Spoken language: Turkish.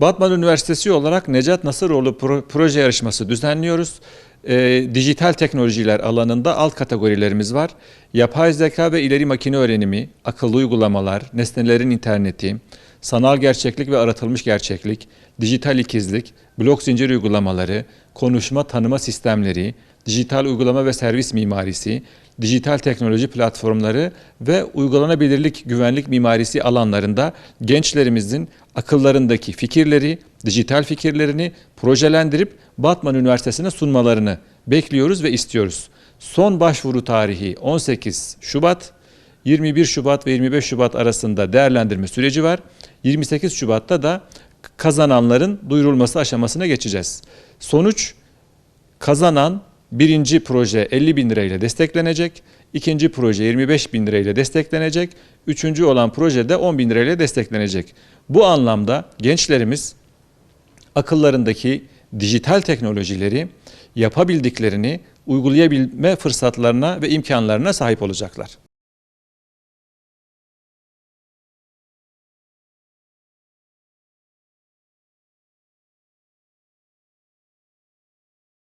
Batman Üniversitesi olarak Necat Nasıroğlu pro- proje yarışması düzenliyoruz. Ee, dijital teknolojiler alanında alt kategorilerimiz var. Yapay zeka ve ileri makine öğrenimi, akıllı uygulamalar, nesnelerin interneti, sanal gerçeklik ve aratılmış gerçeklik, dijital ikizlik, blok zincir uygulamaları, konuşma tanıma sistemleri, dijital uygulama ve servis mimarisi, dijital teknoloji platformları ve uygulanabilirlik güvenlik mimarisi alanlarında gençlerimizin akıllarındaki fikirleri, dijital fikirlerini projelendirip Batman Üniversitesi'ne sunmalarını bekliyoruz ve istiyoruz. Son başvuru tarihi 18 Şubat, 21 Şubat ve 25 Şubat arasında değerlendirme süreci var. 28 Şubat'ta da kazananların duyurulması aşamasına geçeceğiz. Sonuç Kazanan birinci proje 50 bin lirayla desteklenecek, ikinci proje 25 bin lirayla desteklenecek, üçüncü olan proje de 10 bin lirayla desteklenecek. Bu anlamda gençlerimiz akıllarındaki dijital teknolojileri yapabildiklerini uygulayabilme fırsatlarına ve imkanlarına sahip olacaklar.